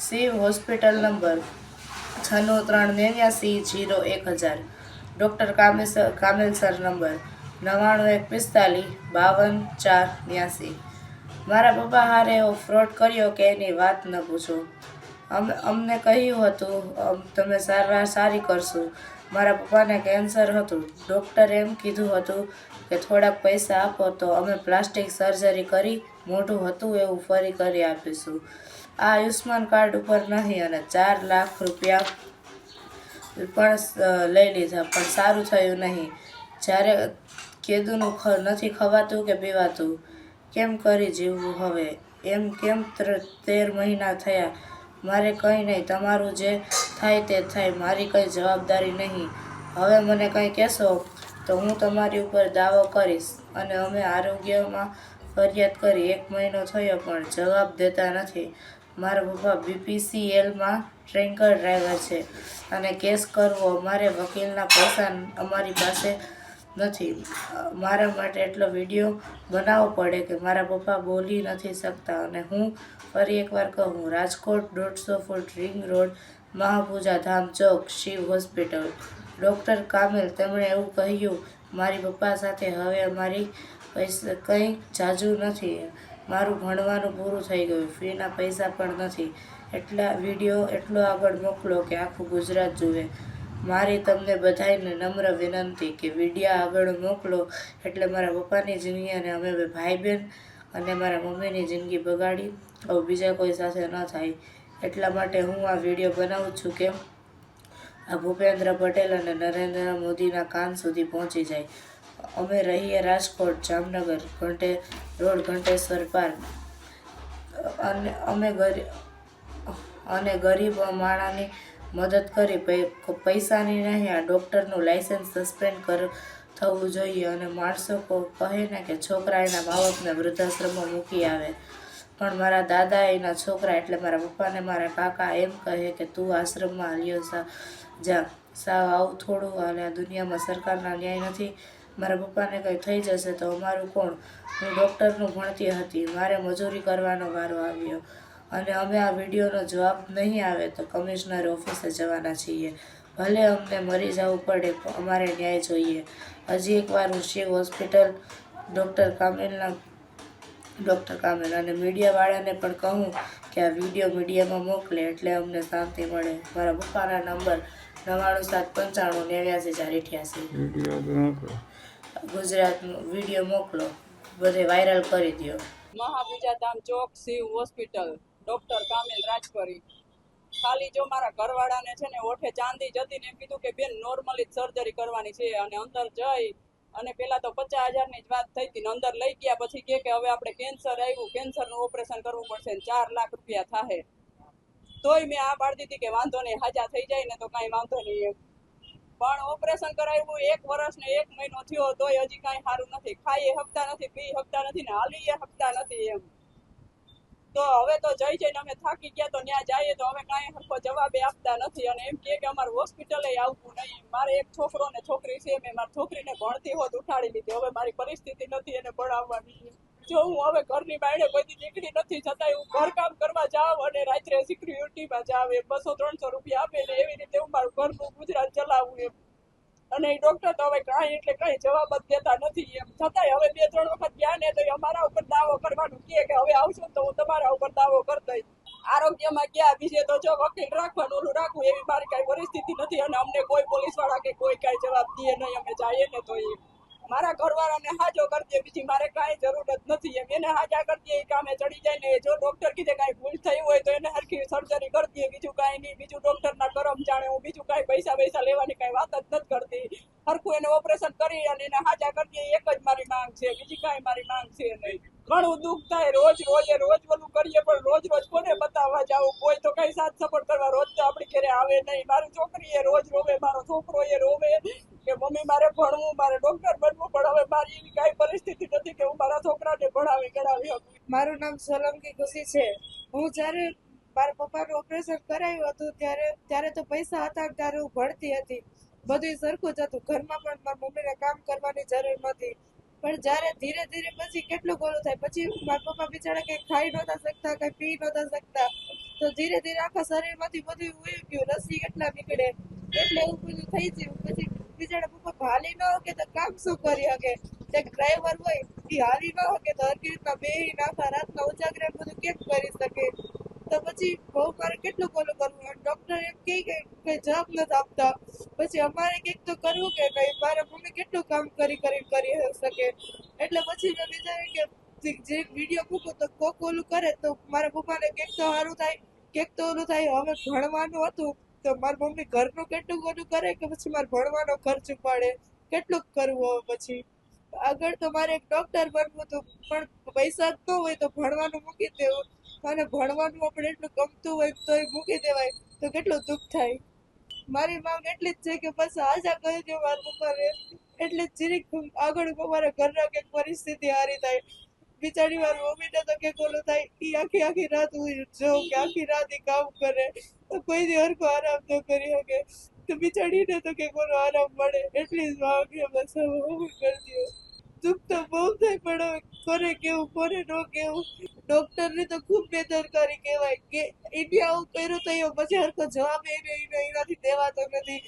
Shiv hospital number છન્નું ત્રણ નેવ્યાસી જીરો એક હજાર. ડૉક્ટર કામેસર કામેલસર નંબર નવ્વાણું એક પિસ્તાલીસ બાવન ચાર ન્યાસી મારા પપ્પા હારે એવો ફ્રોડ કર્યો કે એની વાત ન પૂછો. અમ, અમને કહ્યું હતું તમે સારવાર સારી કરશો. મારા પપ્પાને કેન્સર હતું. ડૉક્ટરે એમ કીધું હતું કે થોડાક પૈસા આપો તો અમે પ્લાસ્ટિક સર્જરી કરી મોઢું હતું એવું ફરી કરી આપીશું. આ આયુષ્માન કાર્ડ ઉપર નહીં અને ચાર લાખ રૂપિયા પણ લઈ લીધા, પણ સારું થયું નહીં. જ્યારે કેદુનું નથી ખવાતું કે પીવાતું, કેમ કરી જીવવું હવે? એમ કેમ તેર મહિના થયા? મારે કંઈ નહીં, તમારું જે થાય તે થાય, મારી કંઈ જવાબદારી નહીં. હવે મને કંઈ કહેશો? તો હું તમારી ઉપર દાવો કરીશ અને અમે આરોગ્યમાં ફરિયાદ કરી, એક મહિનો થયો પણ જવાબ દેતા નથી. મારા પપ્પા બીપીસીએલમાં ટ્રેન્કર ડ્રાઈવર છે. અને કેસ કરવો, અમારે વકીલના પૈસા અમારી પાસે નથી. મારા માટે એટલો વીડિયો બનાવવો પડે કે મારા પપ્પા બોલી નથી શકતા. અને હું ફરી એકવાર કહું, રાજકોટ દોઢસો foot ring road, Mahapuja Dham Chowk, Shiv hospital. Doctor Kamil, તેમણે એવું કહ્યું, મારી પપ્પા સાથે હવે અમારી પૈસા કંઈ જાજુ નથી. મારું ભણવાનું પૂરું થઈ ગયું. ફીના પૈસા પણ નથી. એટલા વીડિયો એટલો આગળ મોકલો કે આખું ગુજરાત જુએ. મારી તમને બધાયને નમ્ર વિનંતી કે વિડીયા આગળ મોકલો. એટલે મારા પપ્પાની જિંદગી અને અમે ભાઈ બહેન અને મારા મમ્મીની જિંદગી બગાડી. આવું બીજા કોઈ સાથે ન થાય. એટલા માટે હું આ વીડિયો બનાવું છું કે આ ભૂપેન્દ્ર પટેલ અને નરેન્દ્ર મોદીના કાન સુધી પહોંચી જાય. અમે રહીએ રાજકોટ, જામનગર, ઘંટે, રોડ ઘંટેશ્વર પાર્ક. અને અમે ગરીબ અને ગરીબ માણાની મદદ કરી પૈસાની નહીં, આ ડૉક્ટરનું લાઇસન્સ સસ્પેન્ડ કર, થવું જોઈએ. અને માણસો કહે ને કે છોકરા એના મા વૃદ્ધાશ્રમમાં મૂકી આવે. પણ મારા દાદા એના છોકરા એટલે મારા પપ્પાને મારા કાકા એમ કહે કે તું આશ્રમમાં હાલ્યો સા જા. સાવ આવું થોડું. અને આ દુનિયામાં સરકારના ન્યાય નથી. મારા પપ્પાને કંઈ થઈ જશે તો અમારું કોણ? હું ડૉક્ટરનું ભણતી હતી. મારે મજૂરી કરવાનો વારો આવ્યો. અને અમે આ વિડીયોનો જવાબ નહીં આવે તો કમિશનર ઓફિસે જવાના છીએ. ભલે અમને મરી જવું પડે અમારે ન્યાય જોઈએ. હજી એકવાર હું શિવ હોસ્પિટલ ડૉક્ટર કામેલના ડૉક્ટર કામેલ અને મીડિયાવાળાને પણ કહું કે આ વીડિયો મીડિયામાં મોકલે એટલે અમને શાંતિ મળે. મારા પપ્પાના નંબર નવ્વાણું સાત પંચાણું નેવ્યાસી ચાર અઠ્યાસી. ગુજરાતનો વીડિયો મોકલો. બધે વાયરલ કરી દો મહાપૂજા ધામ ચોક શિવ હોસ્પિટલ, ડોક્ટર કામિલ રાજપરી. ખાલી જો મારા ઘરવાળાને છે ને ઓઠે ચાંદી જતી ને કીધું કે બેન નોર્મલી સર્જરી કરવાની છે અને અંદર જઈ અને પેલા તો પચાસ હજારની જ વાત થઈ હતી ને અંદર લઈ ગયા, પછી કે કે હવે આપણે કેન્સર આવ્યું કેન્સરનું ઓપરેશન કરવું પડશે ચાર લાખ રૂપિયા થાય તોય મેં આ પાડી દીધી કે વાંધો નહીં, હાજા થઈ જાય ને તો કાંઈ વાંધો નહીં એમ. પણ ઓપરેશન કરાવ્યું એક વર્ષ ને એક મહિનો થયો, તોય હજી કાંઈ સારું નથી. ખાઈ હપ્તા નથી પી હપ્તા નથી ને હાલી હપ્તા નથી એમ. તો હવે તો જઈ જઈને અમે થાકી ગયા, તો ત્યાં જઈએ તો હવે કાંઈ સરખો જવાબે આપતા નથી. અને એમ કે અમારે હોસ્પિટલે આવવું નહીં. મારે એક છોકરો ને છોકરી છે, મેં મારી છોકરીને ભણતી હોત, ઉઠાડી લીધી. હવે મારી પરિસ્થિતિ નથી એને ભણાવવાની. જો હું હવે ઘરની બાયણે કોઈથી નીકળી નથી છતાં હું ઘર કરવા જાઉં અને રાત્રે સિક્યુરિટીમાં જાઉં એમ. બસો ત્રણસો રૂપિયા આપે ને એવી રીતે હું મારું ઘરનું ગુજરાન ચલાવું એમ. અને એ ડોક્ટર તો હવે કાંઈ એટલે કાંઈ જવાબ જ દેતા નથી એમ. છતાંય હવે બે, ત્રણ વખત ગયા ને તો અમારા ઉપર દાવો કરવાનું કહે કે હવે આવશો તો હું તમારા ઉપર દાવો કરી દઈશ. આરોગ્યમાં ગયા બીજે તો જો વકીલ રાખવાનું, ઓલું રાખવું એવી મારી કાંઈ પરિસ્થિતિ નથી અને અમને કોઈ પોલીસવાળા કે કોઈ કાંઈ જવાબ દે નહીં, અમે જઈએ ને તો એ મારા ઘરવાળાને હાજો કરી દે બીજી મારે કાંઈ જરૂર જ નથી. એમ એને હાજા કરી દે એ કામે ચડી જાય ને જો ડોક્ટર કીધે કાંઈ ભૂલ થઈ હોય તો એને હરખી સર્જરી કરી દે બીજું કાંઈ નહીં, બીજું ડોક્ટરના કરમ જાણે હું બીજું કાંઈ પૈસા પૈસા લેવાની કાંઈ વાત જ નથી કરતી. હરખું એને ઓપરેશન કરી અને એને હાજા કરી દે એક જ મારી માંગ છે, બીજી કાંઈ મારી માંગ છે નહીં. ઘણું દુઃખ થાય, રોજ રોજ રોજ ઓલું કરીએ, પણ રોજ રોજ કોને બતાવવા જાવું? કોઈ તો કઈ સાથ સપોર્ટ કરવા, રોજ તો આપણી ઘરે આવે નહીં. મારી છોકરી એ રોજ રોવે, મારો છોકરો એ રોવે. કે મમ્મી, મારે ભણવું, મારે ડોક્ટર બનવું, પણ હવે મારી એવી કાંઈ પરિસ્થિતિ નથી કે હું મારા છોકરાને ભણાવી, ગણાવી શકું. મારું નામ સોલંકી ખુશી છે. હું જ્યારે મારા પપ્પાનું ઓપરેશન કરાયું હતું, ત્યારે ત્યારે તો પૈસા હતા ત્યારે હું ભણતી હતી. બધું સરખું જ હતું. ઘરમાં પણ મારા મમ્મીને કામ કરવાની જરૂર નથી પણ જ્યારે ધીરે ધીરે પછી કેટલું ગોળું થાય? પછી મારા પપ્પા બિચારા કંઈ ખાઈ નહોતા શકતા, કંઈ પી નહોતા શકતા. તો ધીરે ધીરે આખા શરીરમાંથી બધું ઉયું ગયું. રસી કેટલા નીકળે? એટલે એવું બધું થઈ ગયું. પછી બિચારા પપ્પા હાલી ન શકે તો કામ શું કરી શકે? જે ડ્રાઈવર હોય, એ હાલી ન શકે તો હરકી રીતના બે નાખા રાતના ઉજાગરા બધું કેમ કરી શકે? તો પછી બહુ મારે કેટલું બોલું કરવું ડોક્ટર એમ કહે કે કઈ જવાબ નથી આપતા. પછી અમારે કંઈક તો કરવું કે કઈ મારા મમ્મી કેટલું કામ કરી કરી કરી શકે. એટલે પછી મેં વિચાર્યું કે જે વીડિયો મૂકું તો કોક ઓલું કરે તો મારા પપ્પાને કેક તો સારું થાય કેક તો ઓલું થાય. હવે ભણવાનું હતું તો મારી મમ્મી ઘરનું કેટલું બધું કરે કે પછી મારે ભણવાનો ખર્ચ ઉપાડે? કેટલું કરવું પછી? આગળ તો મારે એક ડોક્ટર બનવું હતું, પણ પૈસા જ ન હોય તો ભણવાનું મૂકી દેવું. અને ભણવાનું આપણે એટલું ગમતું હોય તોય મૂકી દેવાય. તો કેટલું દુઃખ થાય? મારી માંગ એટલી જ છે કે બસ આશા કરી દો મારા પપ્પાને. એટલે જીરીક આગળ મારા ઘરના કંઈક પરિસ્થિતિ હારી થાય. બિચારી વાર મમ્મીને તો કે કોલો થાય એ આખી આખી રાત હું જોઉં કે આખી રાત ઈ કામ કરે. તો કોઈ દી હરકો આરામ તો કરી શકે. તો બિચારીને તો કે કોનો આરામ મળે, એટલી જ છે બસ હું કરજો દુઃખ તો બહુ થાય, પણ કરે કેવું કોને ન કેવું. ડોક્ટરની તો ખૂબ બેદરકારી કહેવાય કે ઇન્ડિયા આવું કર્યું પછી હરકો જવાબ એને એને એનાથી દેવાતો નથી.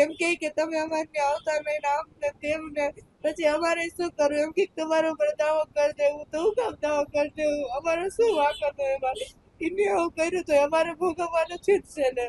એમ કહે કે તમે અમારને આવતા નહીં આમ ને તેમ ને. પછી અમારે શું કરવું? એમ કે તમારો ઉપર દાવો કરી દેવું તો હું કામ દાવો કરી દેવું અમારે શું વાંક હતો એમાં? ઇન્ડિયા આવું કર્યું તો અમારે ભોગવવાનું જ છે ને.